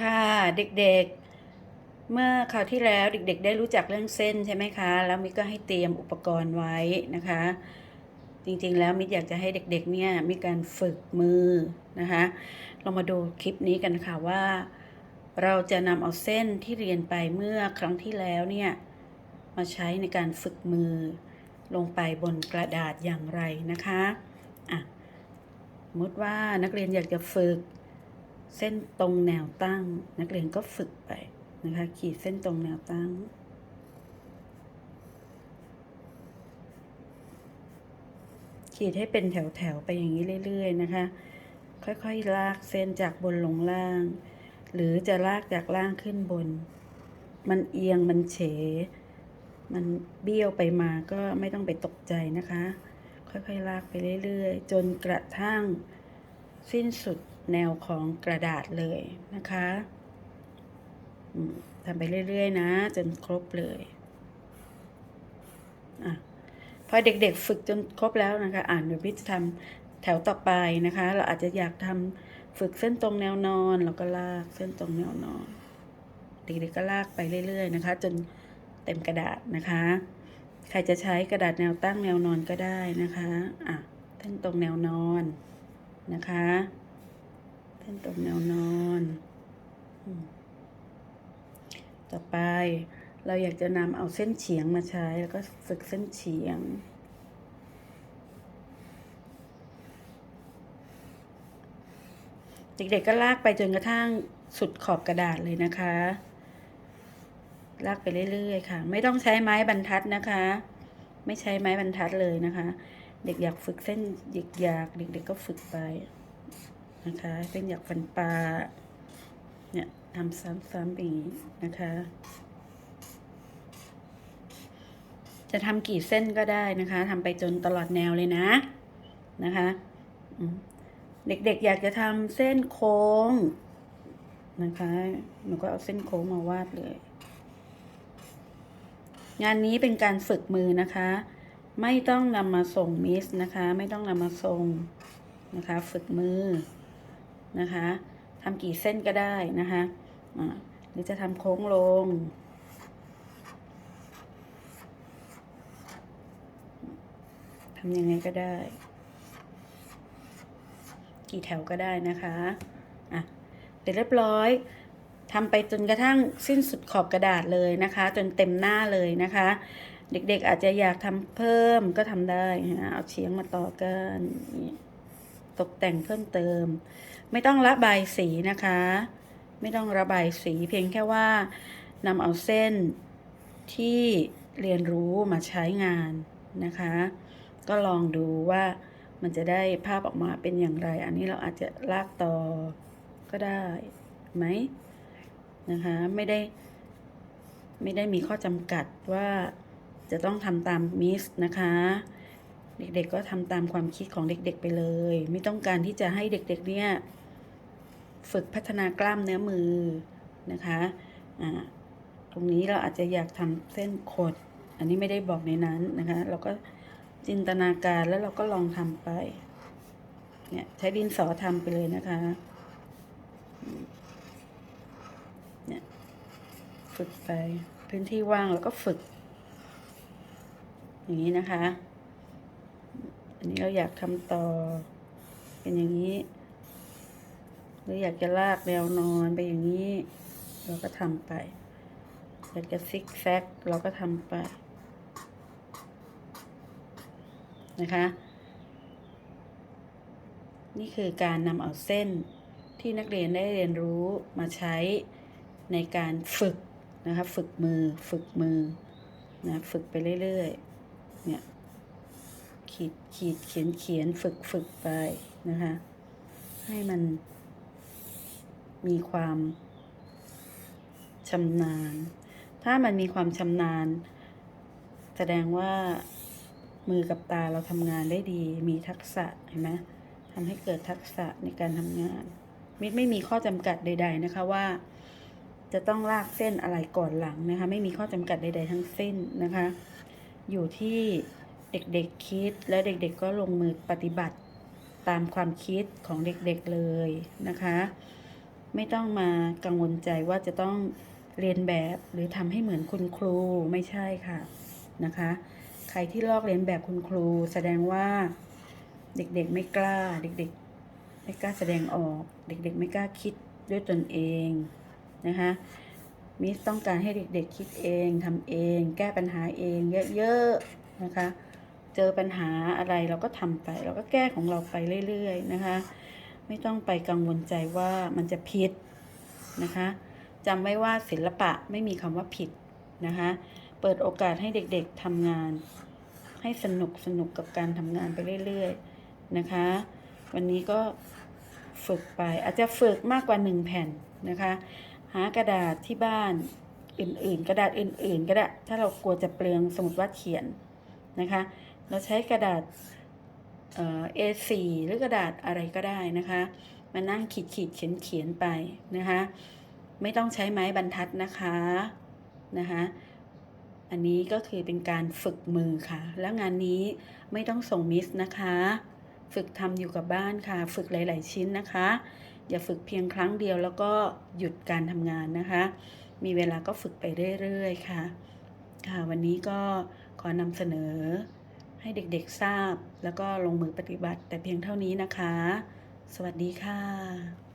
ค่ะเด็กๆ เมื่อคราวที่แล้วเด็ก ๆ ได้รู้จักเรื่องเส้นใช่ไหมคะ แล้วมิกก็ให้เตรียมอุปกรณ์ไว้นะคะ จริงๆแล้วมิอยากจะให้เด็กๆเนี่ยมีการฝึกมือนะคะเรามาดูคลิปนี้กันค่ะว่า เราจะนำเอาเส้นที่เรียนไปเมื่อครั้งที่แล้วเนี่ยมาใช้ในการฝึกมือลงไปบนกระดาษอย่างไรนะคะอะสมมติว่านักเรียนอยากจะฝึก เส้นตรงแนวตั้ง นักเรียนก็ฝึกไปนะคะ ขีดเส้นตรงแนวตั้ง ขีดให้เป็นแถวๆไปอย่างนี้เรื่อย ๆ นะคะ ค่อยๆลากเส้นจากบนลงล่าง หรือจะลากจากล่างขึ้นบน มันเอียงมันเฉ มันเบี้ยวไปมาก็ไม่ต้องไปตกใจนะคะ ค่อยๆลากไปเรื่อย ๆ จนกระทั่งสิ้นสุด แนวของกระดาษเลยนะคะทำไปเรื่อย ๆ นะ จนครบเลยอพอเด็กๆ ฝึกจนครบแล้วนะคะ อ่านเดี๋ยวพี่จะทำแถวต่อไปนะคะ เราอาจจะอยากทำฝึกเส้นตรงแนวนอนเราก็ลากเส้นตรงแนวนอน เด็กๆก็ลากไปเรื่อย ๆ นะคะ จนเต็มกระดาษนะคะ ใครจะใช้กระดาษแนวตั้งแนวนอนก็ได้นะคะ อะเส้นตรงแนวนอนนะคะ เส้นตรงแนวนอนต่อไปเราอยากจะนำเอาเส้นเฉียงมาใช้ แล้วก็ฝึกเส้นเฉียง เด็กๆก็ลากไปจนกระทั่งสุดขอบกระดาษเลยนะคะ ลากไปเรื่อยๆค่ะ ไม่ต้องใช้ไม้บรรทัดนะคะ ไม่ใช้ไม้บรรทัดเลยนะคะ เด็กอยากฝึกเส้นหยิกอยากเด็กๆก็ฝึกไป นะคะเส้นอยากฟันปลาเนี่ยทำซ้ำๆอย่างนี้นะคะ จะทำกี่เส้นก็ได้นะคะทำไปจนตลอดแนวเลยนะนะคะเด็กๆอยากจะทำเส้นโค้งนะคะหนูก็เอาเส้นโค้งมาวาดเลย งานนี้เป็นการฝึกมือนะคะ ไม่ต้องนำมาส่งมิสนะคะ ไม่ต้องนำมาส่งนะคะ ฝึกมือ นะคะทำกี่เส้นก็ได้นะคะหรือจะทำโค้งลง ทำยังไงก็ได้ กี่แถวก็ได้นะคะ อะเสร็จเรียบร้อยทำไปจนกระทั่งสิ้นสุดขอบกระดาษเลยนะคะ จนเต็มหน้าเลยนะคะ เด็กๆอาจจะอยากทำเพิ่มก็ทำได้นะเอาเฉียงมาต่อกันนี่ ตกแต่งเพิ่มเติม ไม่ต้องระบายสีนะคะ ไม่ต้องระบายสีเพียงแค่ว่านำเอาเส้นที่เรียนรู้มาใช้งานนะคะ ก็ลองดูว่ามันจะได้ภาพออกมาเป็นอย่างไร อันนี้เราอาจจะลากต่อก็ได้ไหมนะคะไม่ได้ ไม่ได้มีข้อจำกัดว่าจะต้องทำตามมิสนะคะ เด็กๆก็ทำตามความคิดของเด็กๆไปเลย ไม่ต้องการที่จะให้เด็กๆเนี่ยฝึกพัฒนากล้ามเนื้อมือนะคะอ่าตรงนี้เราอาจจะอยากทำเส้นขด อันนี้ไม่ได้บอกในนั้นนะคะ เราก็จินตนาการแล้วเราก็ลองทำไป เนี่ยใช้ดินสอทำไปเลยนะคะ เนี่ยฝึกไปพื้นที่ว่างแล้วก็ฝึก อย่างนี้นะคะ อันนี้เราอยากทำต่อ เป็นอย่างนี้ หรืออยากจะลากแนวนอนไปอย่างนี้ เราก็ทำไป อยากจะซิกแซกเราก็ทำไป นะคะ นี่คือการนำเอาเส้นที่นักเรียนได้เรียนรู้มาใช้ในการฝึกนะคะ ฝึกมือ ฝึกมือนะฝึกไปเรื่อยๆ เนี่ย ขีดขีดเขียนเขียนฝึกฝึกไปนะคะ ให้มันมีความชำนาญ ถ้ามันมีความชำนาญ แสดงว่ามือกับตาเราทำงานได้ดี มีทักษะเห็นไหมทำให้เกิดทักษะในการทำงาน มิตรไม่มีข้อจำกัดใด ๆ นะคะว่า จะต้องลากเส้นอะไรก่อนหลังนะคะ ไม่มีข้อจำกัดใด ๆ ทั้งสิ้นนะคะ อยู่ที่ เด็กๆคิดและเด็กๆก็ลงมือปฏิบัติตามความคิดของเด็กๆเลยนะคะ ไม่ต้องมากังวลใจว่าจะต้องเรียนแบบหรือทำให้เหมือนคุณครูไม่ใช่ค่ะนะคะ ใครที่ลอกเรียนแบบคุณครู แสดงว่าเด็กๆไม่กล้า เด็กๆ ไม่กล้าแสดงออก เด็กๆ ไม่กล้าคิดด้วยตนเองนะคะมิสต้องการให้เด็กๆคิดเองทำเอง แก้ปัญหาเองเยอะๆนะคะ เจอปัญหาอะไรเราก็ทำไป เราก็แก้ของเราไปเรื่อยๆนะคะ ไม่ต้องไปกังวลใจว่ามันจะผิดนะคะจำไว้ว่าศิลปะไม่มีคำว่าผิดนะคะ เปิดโอกาสให้เด็กๆทำงาน ให้สนุกสนุกกับการทำงานไปเรื่อยๆนะคะ วันนี้ก็ฝึกไปอาจจะฝึกมากกว่าหนึ่งแผ่นนะคะ หากระดาษที่บ้านอื่นๆ กระดาษอื่น ๆ ก็ได้ ถ้าเรากลัวจะเปลืองสมุดวาดเขียนนะคะ เราใช้กระดาษเอ่อ A4 หรือกระดาษอะไรก็ได้นะคะ มานั่งขีดขีดเขียนเขียนไปนะคะ ไม่ต้องใช้ไม้บรรทัดนะคะนะคะอันนี้ก็คือเป็นการฝึกมือค่ะ แล้วงานนี้ไม่ต้องส่งมิสนะคะ ฝึกทำอยู่กับบ้านค่ะ ฝึกหลาย ๆ ชิ้นนะคะ อย่าฝึกเพียงครั้งเดียวแล้วก็หยุดการทำงานนะคะ มีเวลาก็ฝึกไปเรื่อย ๆ ค่ะ ค่ะ วันนี้ก็ขอนำเสนอ ให้เด็กๆทราบ แล้วก็ลงมือปฏิบัติแต่เพียงเท่านี้นะคะ สวัสดีค่ะ